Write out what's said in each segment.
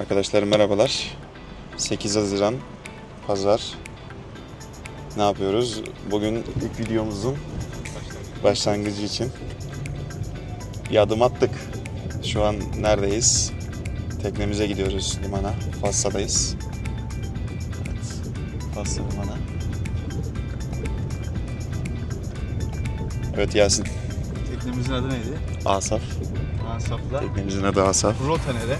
Arkadaşlar merhabalar. 8 Haziran Pazar. Ne yapıyoruz? Bugün ilk videomuzun başlangıcı için bir adım attık. Şu an neredeyiz? Teknemize gidiyoruz limana. Fassa'dayız. Evet. Fassa limana. Evet Yasin. Teknemizin adı neydi? Asaf. Ansap'la. Teknemizin adı Asaf. Rota nere?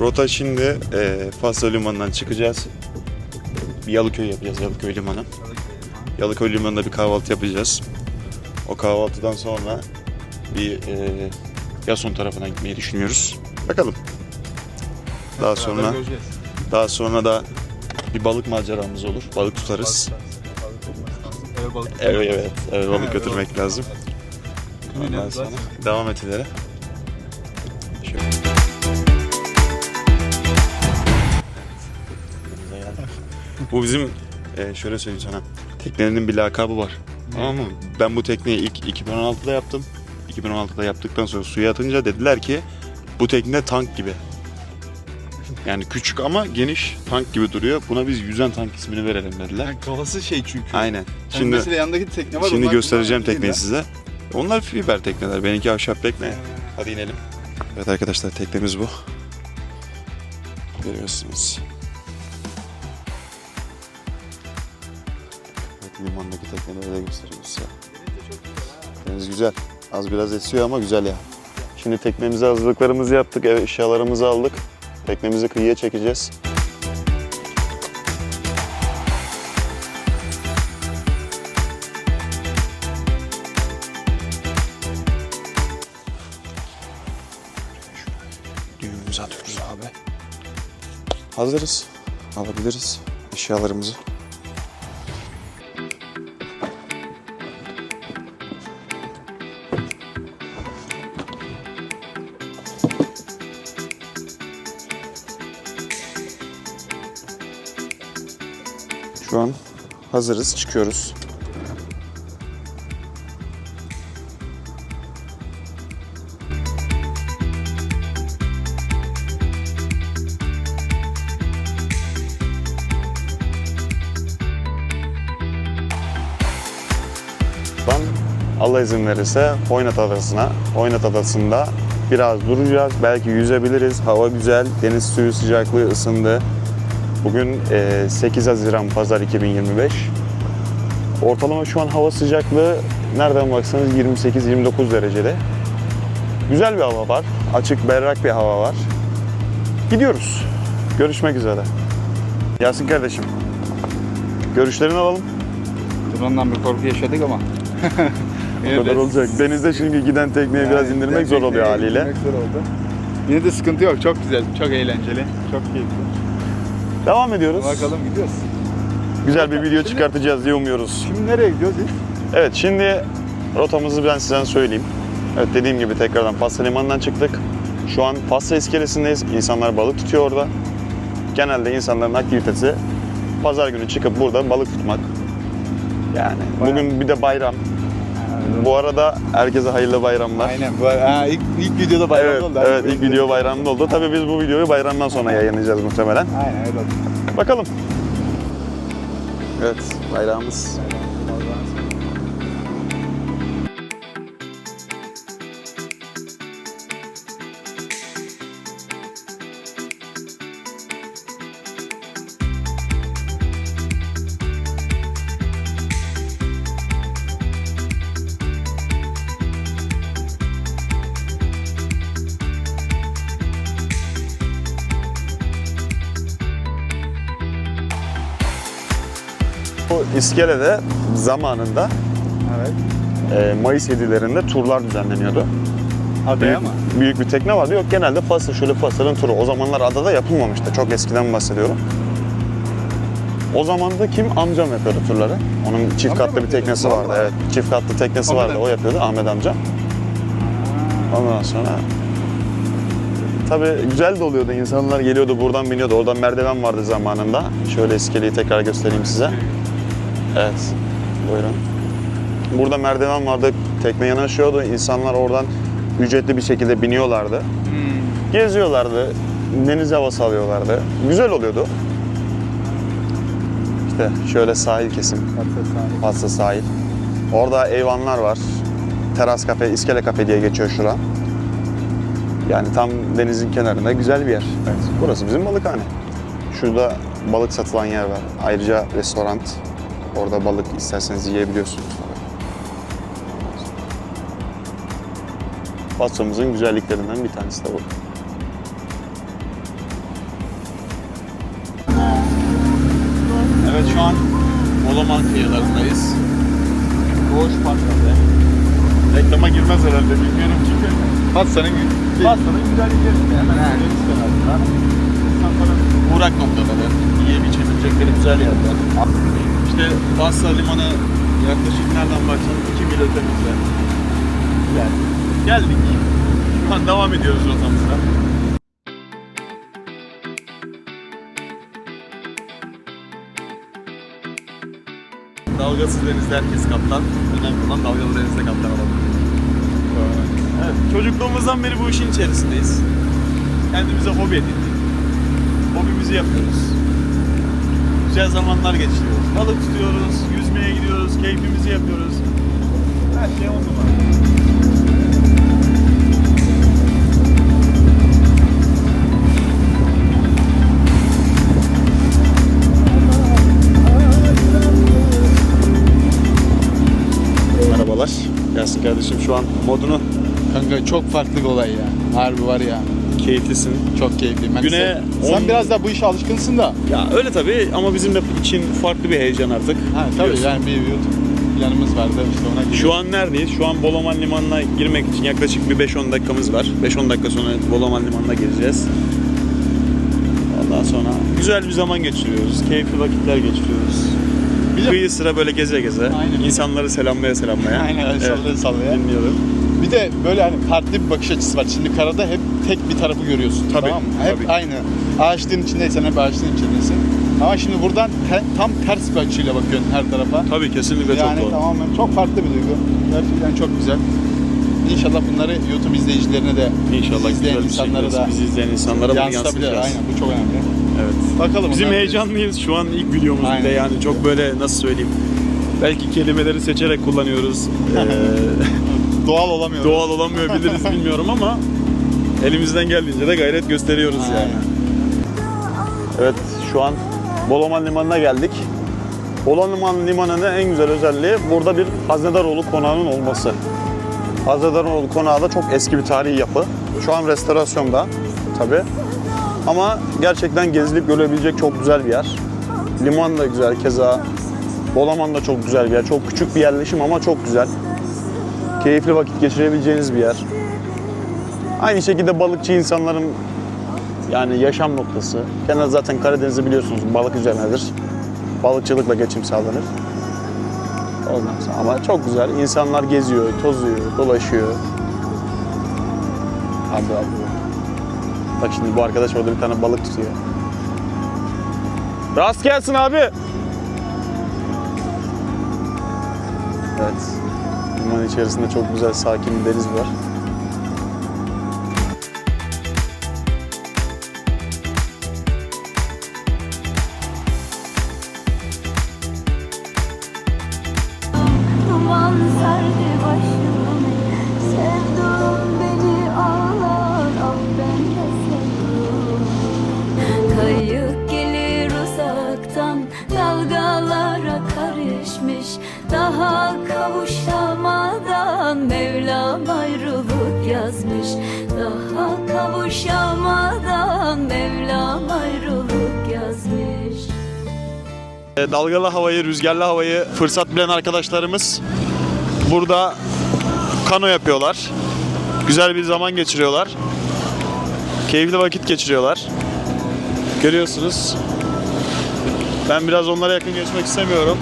Rota şimdi e, Fasla Limanı'ndan çıkacağız. Bir Yalıköy yapacağız, Yalıköy Limanı. Yalıköy Limanı'nda bir kahvaltı yapacağız. O kahvaltıdan sonra bir e, Yason tarafına gitmeyi düşünüyoruz. Bakalım. Daha sonra daha sonra da bir balık maceramız olur. Balık tutarız. Balık balık Evet evet, evet balık götürmek lazım. Ondan sonra devam et ileri. Bu bizim e, şöyle söyleyeyim sana. Teknenin bir lakabı var. Tamam mı? Ben bu tekneyi ilk 2016'da yaptım. 2016'da yaptıktan sonra suya atınca dediler ki bu tekne tank gibi. Yani küçük ama geniş tank gibi duruyor. Buna biz yüzen tank ismini verelim dediler. Yani kafası şey çünkü. Aynen. Şimdi Şimdi mesela yanındaki tekne var. şimdi onlar göstereceğim kullanıyor tekneyi değil size. Onlar fiber tekneler. Benimki ahşap tekne. Hadi inelim. Evet arkadaşlar teknemiz bu. Görüyorsunuz. Limandaki tekneleri de göstereyim size. Deniz güzel. Az biraz esiyor ama güzel ya. Şimdi teknemize hazırlıklarımızı yaptık. Ev eşyalarımızı aldık. Teknemizi kıyıya çekeceğiz. Düğümümüzü atıyoruz abi. Hazırız. Alabiliriz eşyalarımızı. Hazırız. Çıkıyoruz. Ben Allah izin verirse Hoynat Adası'na, Hoynat Adası'nda biraz duracağız. Belki yüzebiliriz. Hava güzel, deniz suyu sıcaklığı ısındı. Bugün e, 8 Haziran Pazar 2025. Ortalama şu an hava sıcaklığı nereden baksanız 28-29 derecede. Güzel bir hava var. Açık, berrak bir hava var. Gidiyoruz. Görüşmek üzere. Yasin kardeşim. Görüşlerini alalım. Drone'dan bir korku yaşadık ama. O kadar olacak. Denizde çünkü giden tekneyi biraz indirmek zor oluyor haliyle. Zor oldu. Yine de sıkıntı yok. Çok güzel, çok eğlenceli, çok keyifli. Devam ediyoruz. Bakalım gidiyoruz. Güzel bir video çıkartacağız diye umuyoruz. Şimdi nereye gidiyoruz biz? Evet şimdi rotamızı ben size söyleyeyim. Evet dediğim gibi tekrardan Fasla Limanı'ndan çıktık. Şu an Fasla iskelesindeyiz. İnsanlar balık tutuyor orada. Genelde insanların aktivitesi pazar günü çıkıp burada balık tutmak. Yani bugün bir de bayram. Bu arada herkese hayırlı bayramlar. Aynen. Bu, ha, ilk, ilk videoda bayram Evet, oldu. evet ilk video bayramda oldu. Tabii biz bu videoyu bayramdan sonra yayınlayacağız muhtemelen. Aynen öyle oldu. Bakalım. Evet, bayrağımız. İskelede zamanında Evet. e, Mayıs 7'lerinde turlar düzenleniyordu. Adaya mı? büyük bir tekne vardı. Yok genelde Faslı şöyle Faslı'nın turu. O zamanlar adada yapılmamıştı. Çok eskiden bahsediyorum. O zaman da kim? Amcam yapıyordu turları. Onun çift Amca katlı bir teknesi vardı. Vallahi. Evet. Çift katlı teknesi Ahmet vardı. O amca. yapıyordu. Ahmet amcam. Ondan sonra Tabii güzel de oluyordu. İnsanlar geliyordu buradan biniyordu. Oradan merdiven vardı zamanında. Şöyle iskeleyi tekrar göstereyim size. Evet. Buyurun. Burada merdiven vardı. Tekne yanaşıyordu. İnsanlar oradan ücretli bir şekilde biniyorlardı. Hmm. Geziyorlardı. deniz havası alıyorlardı. Güzel oluyordu. İşte şöyle sahil kesim. Fatsa sahil. Orada eyvanlar var. Teras kafe, iskele kafe diye geçiyor şura. Yani tam denizin kenarında güzel bir yer. Burası bizim balıkhane. Şurada balık satılan yer var. Ayrıca restoran. Orada balık isterseniz yiyebiliyorsunuz. Fatsa'mızın güzelliklerinden bir tanesi de bu. Evet şu an Bolaman kıyılarındayız. Boş parkada. Reklama girmez herhalde bilmiyorum çünkü. Patsa'nın Pastanın güzellikleri hemen. İnsanların uğrak noktaları, yiyebilecekleri güzel yerler. İşte Basra Limanı yaklaşık nereden baksan 2 mil ötemizde. Yani geldik. Şu an devam ediyoruz rotamıza. Dalgasız denizde herkes kaptan. Önemli olan dalgalı denizde kaptan olabilmek. Evet, çocukluğumuzdan beri bu işin içerisindeyiz. Kendimize hobi edindik. Hobimizi yapıyoruz. Güzel zamanlar geçiriyoruz. Balık tutuyoruz, yüzmeye gidiyoruz, keyfimizi yapıyoruz. Her şey on numara. Merhabalar. Yasin kardeşim şu an modunu Kanka çok farklı bir olay ya. Harbi var ya. Keyiflisin. Çok keyifli. Ben Güne sen, sen on- biraz da bu işe alışkınsın da. Ya öyle tabii ama bizim de için farklı bir heyecan artık. Ha tabii Biliyorsun. yani bir YouTube planımız vardı işte ona gidiyoruz. Şu an neredeyiz? Şu an Bolaman Limanı'na girmek için yaklaşık bir 5-10 dakikamız var. 5-10 dakika sonra Bolaman Limanı'na gireceğiz. Ondan sonra güzel bir zaman geçiriyoruz. Keyifli vakitler geçiriyoruz. Bir de- Kıyı sıra böyle geze geze. Aynen. insanları selamlaya selamlaya. Aynen sallaya sallaya. Dinliyorum. Bir de böyle hani farklı bir bakış açısı var. Şimdi karada hep tek bir tarafı görüyorsun. Tabii, Tamam mı? Hep tabii. aynı. Ağaçlığın içindeysen hep ağaçlığın içindesin. Ama şimdi buradan te- tam ters bir açıyla bakıyorsun her tarafa. Tabii kesinlikle yani çok doğru. tamamen çok farklı bir duygu. Gerçekten çok güzel. İnşallah bunları YouTube izleyicilerine de İnşallah izleyen güzel bir insanlara da bizi izleyen insanlara bunu yansıtabilir. yansıtacağız. Aynen bu çok önemli. Evet. Bakalım. Bizim onlar- heyecanlıyız. Şu an ilk videomuz bir de Aynen. yani çok böyle nasıl söyleyeyim. Belki kelimeleri seçerek kullanıyoruz. Ee, Doğal olamıyoruz. doğal olamayabiliriz bilmiyorum ama elimizden geldiğince de gayret gösteriyoruz Aynen. yani. Evet şu an Bolaman Limanı'na geldik. Bolaman Limanı'nın en güzel özelliği burada bir Haznedaroğlu konağının olması. Haznedaroğlu konağı da çok eski bir tarihi yapı. Şu an restorasyonda tabi. Ama gerçekten gezilip görebilecek çok güzel bir yer. Liman da güzel keza. Bolaman da çok güzel bir yer. Çok küçük bir yerleşim ama çok güzel. Keyifli vakit geçirebileceğiniz bir yer. Aynı şekilde balıkçı insanların yani yaşam noktası. Genelde zaten Karadeniz'i biliyorsunuz balık üzerinedir. Balıkçılıkla geçim sağlanır. Ondan sonra ama çok güzel. İnsanlar geziyor, tozuyor, dolaşıyor. Abi abi. Bak şimdi bu arkadaş orada bir tane balık tutuyor. Rast gelsin abi. Evet. Liman içerisinde çok güzel sakin bir deniz var. Dalgalı havayı, rüzgarlı havayı fırsat bilen arkadaşlarımız burada kano yapıyorlar. Güzel bir zaman geçiriyorlar. Keyifli vakit geçiriyorlar. Görüyorsunuz. Ben biraz onlara yakın geçmek istemiyorum.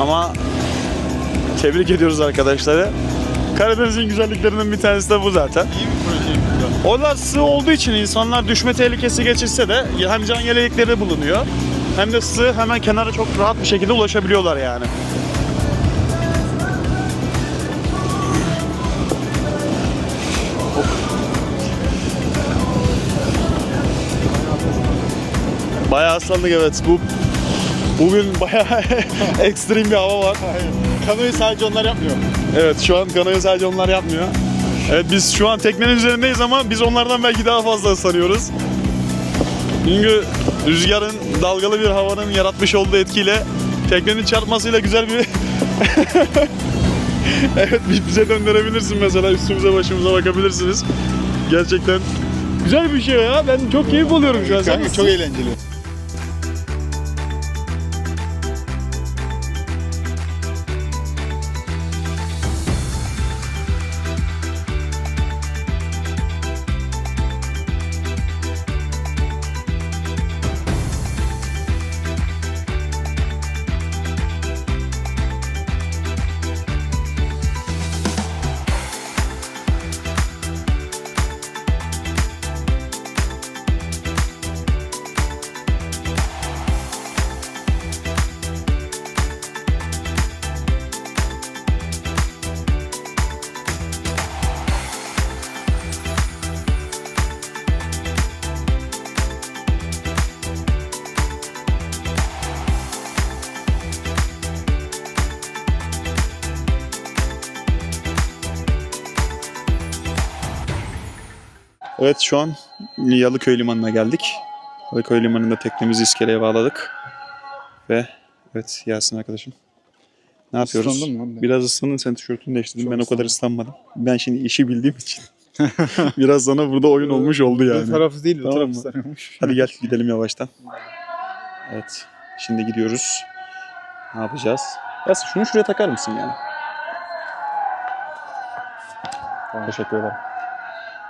Ama tebrik ediyoruz arkadaşları. Karadeniz'in güzelliklerinden bir tanesi de bu zaten. İyi bir projeymiş. Onlar sığ olduğu için insanlar düşme tehlikesi geçirse de hem can yelekleri bulunuyor hem de sığ hemen kenara çok rahat bir şekilde ulaşabiliyorlar yani. Bayağı aslandık evet. Bu bugün bayağı ekstrem bir hava var. Kanoyu sadece onlar yapmıyor. Evet şu an kanoyu sadece onlar yapmıyor. Evet biz şu an teknenin üzerindeyiz ama biz onlardan belki daha fazla sanıyoruz. Çünkü rüzgarın dalgalı bir havanın yaratmış olduğu etkiyle teknenin çarpmasıyla güzel bir Evet bize döndürebilirsin mesela üstümüze başımıza bakabilirsiniz. Gerçekten güzel bir şey ya. Ben çok keyif alıyorum şu an. Kanka çok eğlenceli. Evet şu an Yalıköy Limanı'na geldik. Yalıköy Limanı'nda teknemizi iskeleye bağladık. Ve evet Yasin arkadaşım. Ne yapıyoruz? Islandın mı? Biraz ıslandın sen tişörtünü değiştirdin. Çok ben o kadar ıslanmadım. Ben şimdi işi bildiğim için. Biraz sana burada oyun olmuş oldu Bu yani. tarafı değil, bu Tamam tarafı mı? sanıyormuş. Hadi gel gidelim yavaştan. Evet. Şimdi gidiyoruz. Ne yapacağız? Yasin şunu şuraya takar mısın yani? Teşekkür ederim.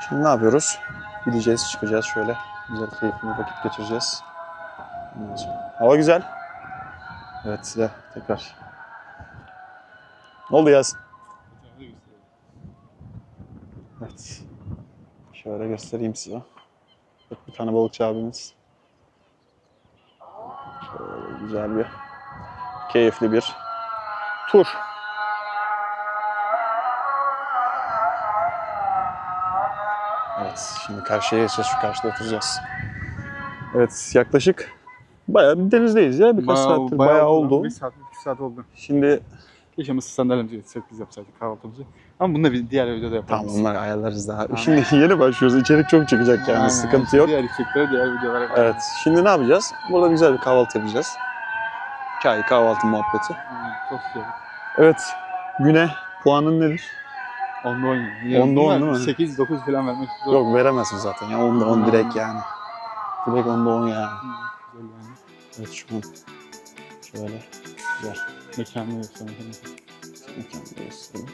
Şimdi ne yapıyoruz? Gideceğiz, çıkacağız şöyle. Güzel, keyifli vakit geçireceğiz. Hava güzel. Evet, size tekrar. Ne oldu Yasin? Evet. Şöyle göstereyim size. Bak bir tane balıkçı abimiz. Şöyle güzel bir, keyifli bir tur. Evet, şimdi karşıya geçeceğiz. Şu karşıda oturacağız. Evet, yaklaşık bayağı bir denizdeyiz ya. Birkaç saattir bayağı, oldu. Bir saat, bir buçuk saat oldu. Şimdi Keşke mısır sandalyemizi getirsek biz yapsaydık kahvaltımızı. Ama bunu da bir diğer videoda yaparız. tamam onları ayarlarız daha. Tamam. Şimdi yeni başlıyoruz. İçerik çok çıkacak yani. Aynen, Sıkıntı işte yok. Diğer içeriklere diğer videolara yaparız. Evet. Şimdi ne yapacağız? Burada güzel bir kahvaltı yapacağız. Çay, kahvaltı muhabbeti. Aynen, Çok güzel. Evet. Güne puanın nedir? Onda 10 yani. Onda on değil mi? 8-9 falan vermek zor. Yok veremezsin zaten ya. Onda 10 Hmm. direkt yani. Direkt onda 10 yani. Güzel yani. Evet şu an şöyle güzel. Mekanını göstermek. Mekanı göstereyim.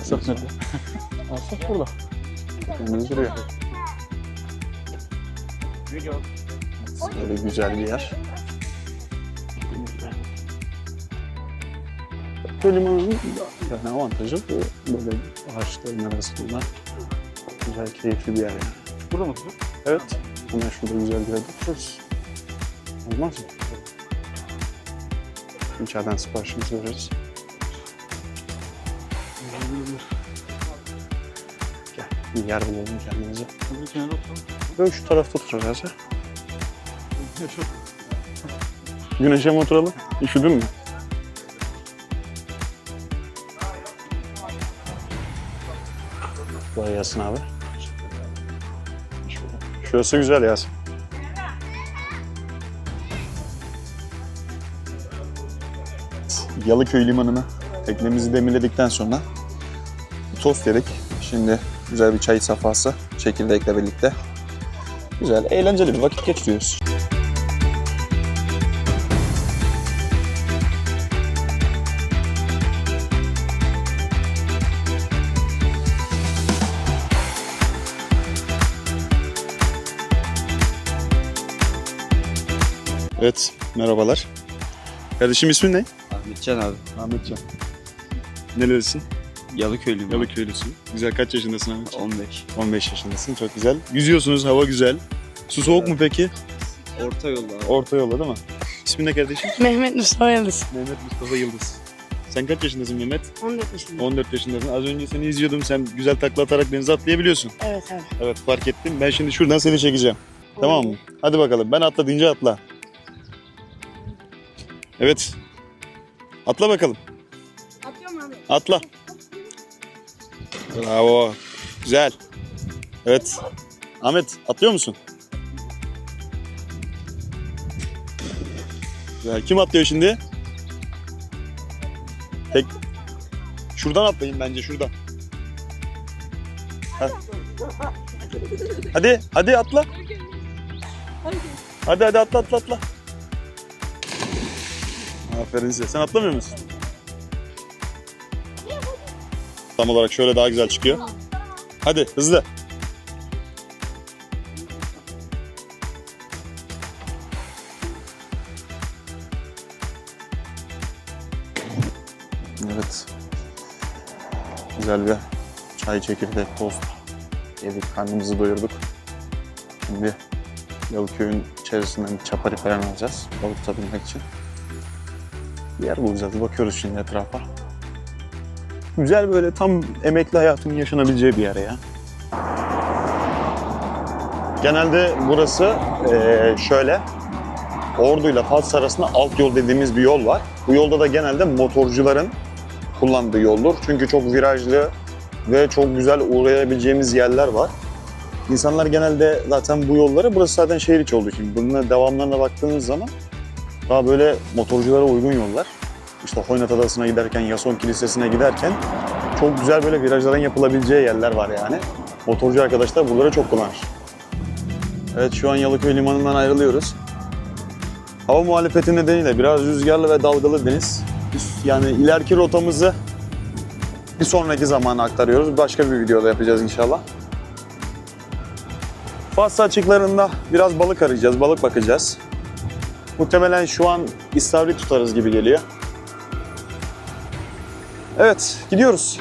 Asaf nerede? Asaf burada. Kendimiz duruyor. Böyle güzel bir yer. Köy limanının da yani avantajı bu. Böyle ağaçların arasında güzel, keyifli bir yer yani. Burada mı oturuyor? Evet. Hemen şurada güzel bir yerde otururuz. Olmaz mı? İçeriden siparişimizi veririz. Gel, bir yer bulalım kendimize. Burada kenara oturalım. Böyle şu tarafta oturacağız ya. Güneşe mi oturalım? Üşüdün mü? Kolay gelsin abi. Şurası güzel Yasin. Yalıköy limanına teknemizi demirledikten sonra tost yedik. Şimdi güzel bir çay safhası çekirdekle birlikte. Güzel, eğlenceli bir vakit geçiriyoruz. Merhabalar. Kardeşim ismin ne? Ahmetcan abi. Ahmetcan. Nerelisin? Yalıköylüyüm. Yalıköylüsün. Güzel kaç yaşındasın Ahmet? 15. 15 yaşındasın. Çok güzel. Yüzüyorsunuz, hava güzel. Su soğuk mu peki? Orta yolda abi. Orta yolda değil mi? İsmin ne kardeşim? Mehmet Mustafa Yıldız. Mehmet Mustafa Yıldız. Sen kaç yaşındasın Mehmet? 14 yaşındayım. 14 yaşındasın. Az önce seni izliyordum. Sen güzel takla atarak denize atlayabiliyorsun. Evet abi. Evet fark ettim. Ben şimdi şuradan seni çekeceğim. Tamam mı? Hadi bakalım. Ben atla deyince atla. Evet. Atla bakalım. Atıyorum abi. Atla. Bravo. Güzel. Evet. Ahmet atlıyor musun? Güzel. Kim atlıyor şimdi? Tek. Şuradan atlayın bence şuradan. Ha. Hadi, hadi atla. Hadi hadi atla atla atla. Aferin size. Sen atlamıyor musun? Tam olarak şöyle daha güzel çıkıyor. Hadi hızlı. Evet. Güzel bir çay çekirdek tost yedik. Karnımızı doyurduk. Şimdi Yalıköy'ün içerisinden bir çapari falan alacağız. Balık tutabilmek için. Bir yer bulacağız. Bakıyoruz şimdi etrafa. Güzel böyle tam emekli hayatının yaşanabileceği bir yer ya. Genelde burası eee, şöyle Ordu ile Fas arasında alt yol dediğimiz bir yol var. Bu yolda da genelde motorcuların kullandığı yoldur. Çünkü çok virajlı ve çok güzel uğrayabileceğimiz yerler var. İnsanlar genelde zaten bu yolları, burası zaten şehir içi olduğu için bunun devamlarına baktığınız zaman daha böyle motorculara uygun yollar. İşte Hoynat Adası'na giderken, Yason Kilisesi'ne giderken çok güzel böyle virajların yapılabileceği yerler var yani. Motorcu arkadaşlar buraları çok kullanır. Evet şu an Yalıköy Limanı'ndan ayrılıyoruz. Hava muhalefeti nedeniyle biraz rüzgarlı ve dalgalı deniz. Yani ileriki rotamızı bir sonraki zamana aktarıyoruz. Başka bir videoda yapacağız inşallah. Fas açıklarında biraz balık arayacağız, balık bakacağız. Muhtemelen şu an istavrit tutarız gibi geliyor. Evet, gidiyoruz.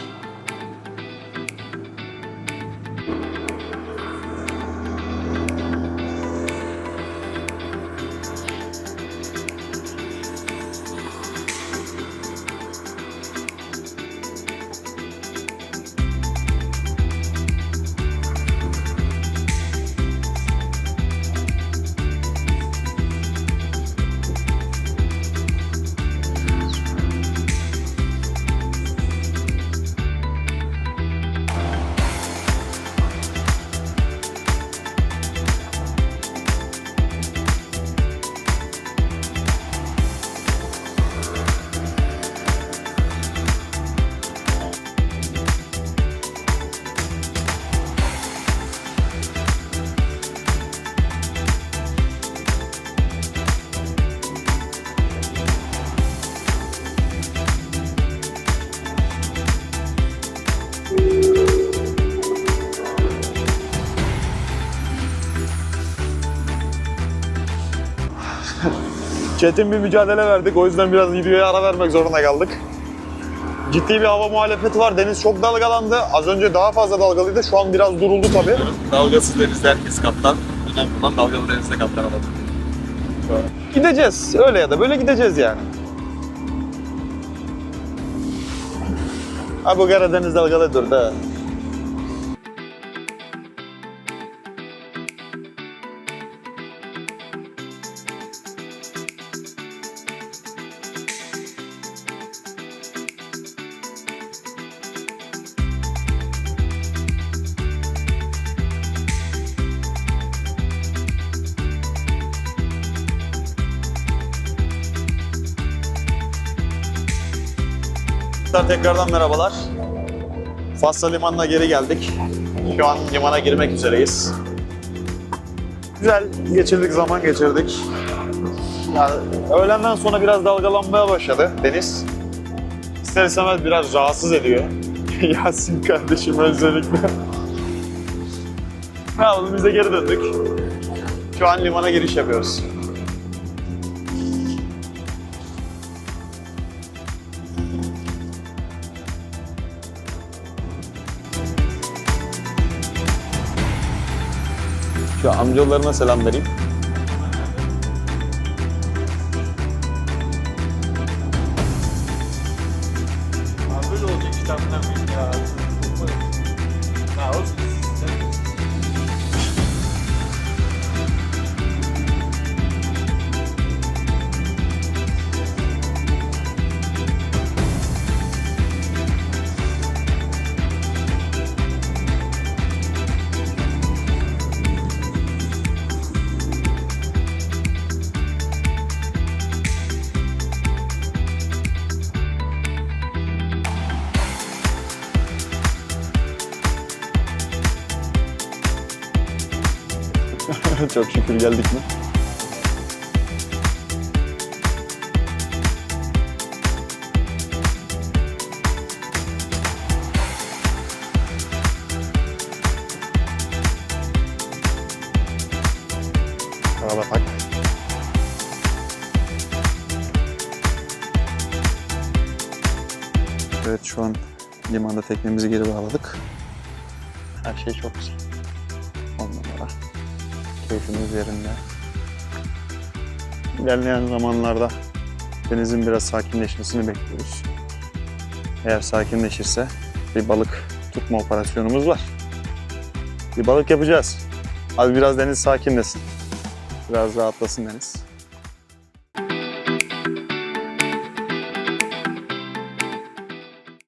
Çetin bir mücadele verdik. O yüzden biraz videoya ara vermek zorunda kaldık. Ciddi bir hava muhalefeti var. Deniz çok dalgalandı. Az önce daha fazla dalgalıydı. Şu an biraz duruldu tabii. Dalgasız denizde herkes kaptan. Önemli olan dalgalı denizde kaptan olmak. Gideceğiz. Öyle ya da böyle gideceğiz yani. Ha bu Karadeniz dalgalıdır da. Tekrardan merhabalar. Fasla Limanı'na geri geldik. Şu an limana girmek üzereyiz. Güzel geçirdik, zaman geçirdik. Yani öğlenden sonra biraz dalgalanmaya başladı deniz. İster istemez biraz rahatsız ediyor. Yasin kardeşim özellikle. ne yapalım biz de geri döndük. Şu an limana giriş yapıyoruz. Amcalarına selam vereyim. Çok şükür geldik mi? Araba tak. Evet şu an limanda teknemizi geri bağladık. Her şey çok güzel. Keyfimiz yerinde. İlerleyen zamanlarda denizin biraz sakinleşmesini bekliyoruz. Eğer sakinleşirse bir balık tutma operasyonumuz var. Bir balık yapacağız. Az biraz deniz sakinlesin. Biraz rahatlasın deniz.